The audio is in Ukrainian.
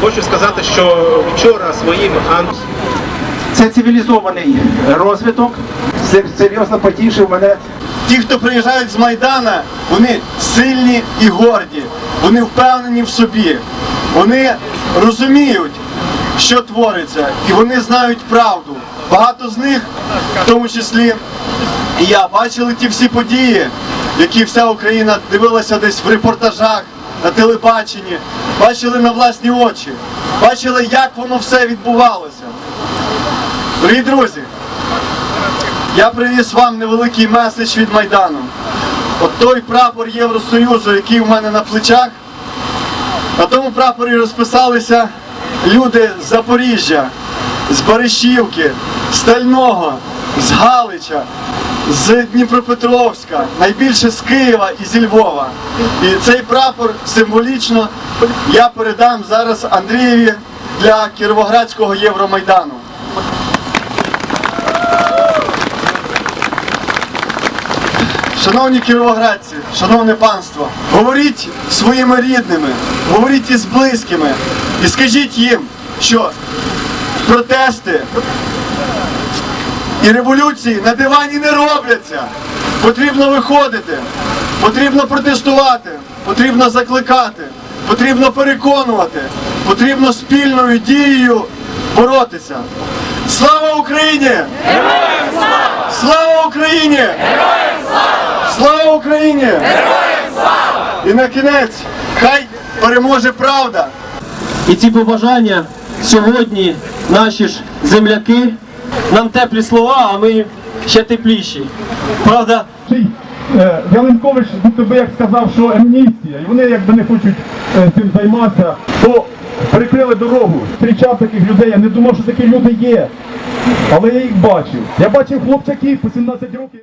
Хочу сказати, що вчора своїм ан- Це цивілізований розвиток. Це серйозно потішив мене. Ті, хто приїжджають з Майдана, вони сильні і горді, вони впевнені в собі, вони розуміють, що твориться, і вони знають правду. Багато з них, в тому числі і я, бачили ті всі події, які вся Україна дивилася десь в репортажах, на телебаченні, бачили на власні очі, бачили, як воно все відбувалося. Дорогі друзі, я привіз вам невеликий меседж від Майдану. От той прапор Євросоюзу, який у мене на плечах, на тому прапорі розписалися люди з Запоріжжя, з Баришівки, з Стального, з Галича, з Дніпропетровська, найбільше з Києва і зі Львова. І цей прапор символічно я передам зараз Андрієві для Кіровоградського Євромайдану. Шановні кіровоградці, шановне панство, говоріть своїми рідними, говоріть із близькими і скажіть їм, що протести і революції на дивані не робляться. Потрібно виходити, потрібно протестувати, потрібно закликати, потрібно переконувати, потрібно спільною дією боротися. Слава Україні! Героям слава! Слава Україні! Героям слава! Слава Україні! Героям слава! І на кінець, хай переможе правда! І ці побажання сьогодні наші ж земляки, нам теплі слова, а ми ще тепліші. Правда, Яленкович е, Ялинкович будто би як сказав, що амністія, і вони якби не хочуть е, цим займатися, то прикрили дорогу. Зустрічав таких людей, я не думав, що такі люди є. Але я їх бачив. Я бачив хлопчаків по 17 років.